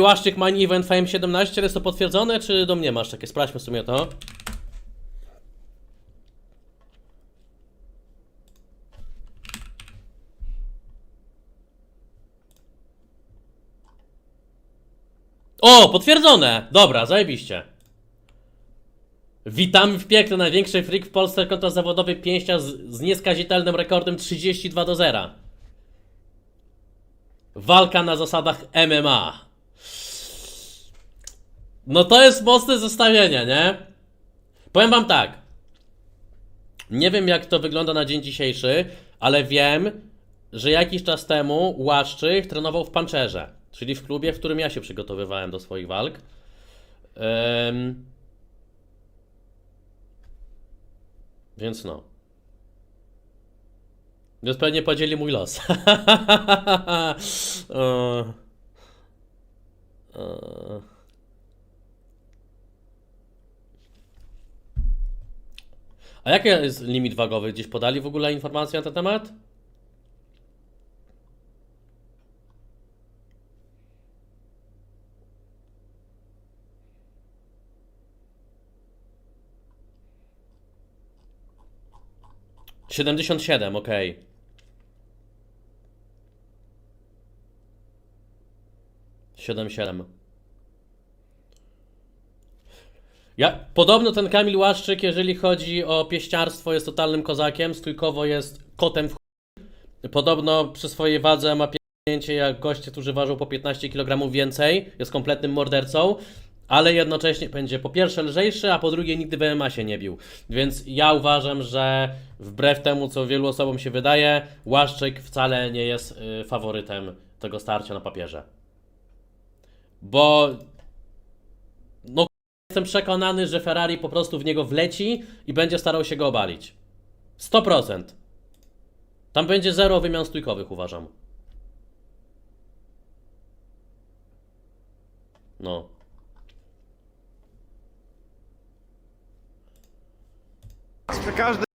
Łaszczyk Main Event FM17, ale jest to potwierdzone, czy do mnie masz takie? Sprawdźmy w sumie to. O, potwierdzone! Dobra, zajebiście. Witamy w piekle największy freak w Polsce kontra zawodowy pięśnia z, z nieskazitelnym rekordem 32 do 0. Walka na zasadach MMA. No to jest mocne zestawienie, nie? Powiem wam tak. Nie wiem jak to wygląda na dzień dzisiejszy, ale wiem, że jakiś czas temu Łaszczyk trenował w Panczerze, czyli w klubie, w którym ja się przygotowywałem do swoich walk. Ym... Więc no. Więc pewnie podzieli mój los. o... O... A jaki jest limit wagowy? Gdzieś podali w ogóle informacje na ten temat? Siedemdziesiąt siedem, okej. Siedem, siedem. Ja, podobno ten Kamil Łaszczyk, jeżeli chodzi o pieściarstwo, jest totalnym kozakiem, stójkowo jest kotem w. Podobno przy swojej wadze ma pięcie jak goście, którzy ważą po 15 kg więcej, jest kompletnym mordercą, ale jednocześnie będzie po pierwsze lżejszy, a po drugie nigdy w MMA się nie bił. Więc ja uważam, że wbrew temu, co wielu osobom się wydaje, Łaszczyk wcale nie jest y, faworytem tego starcia na papierze. Bo Jestem przekonany, że Ferrari po prostu w niego wleci i będzie starał się go obalić. 100%. Tam będzie zero wymian stójkowych, uważam. No. Każdej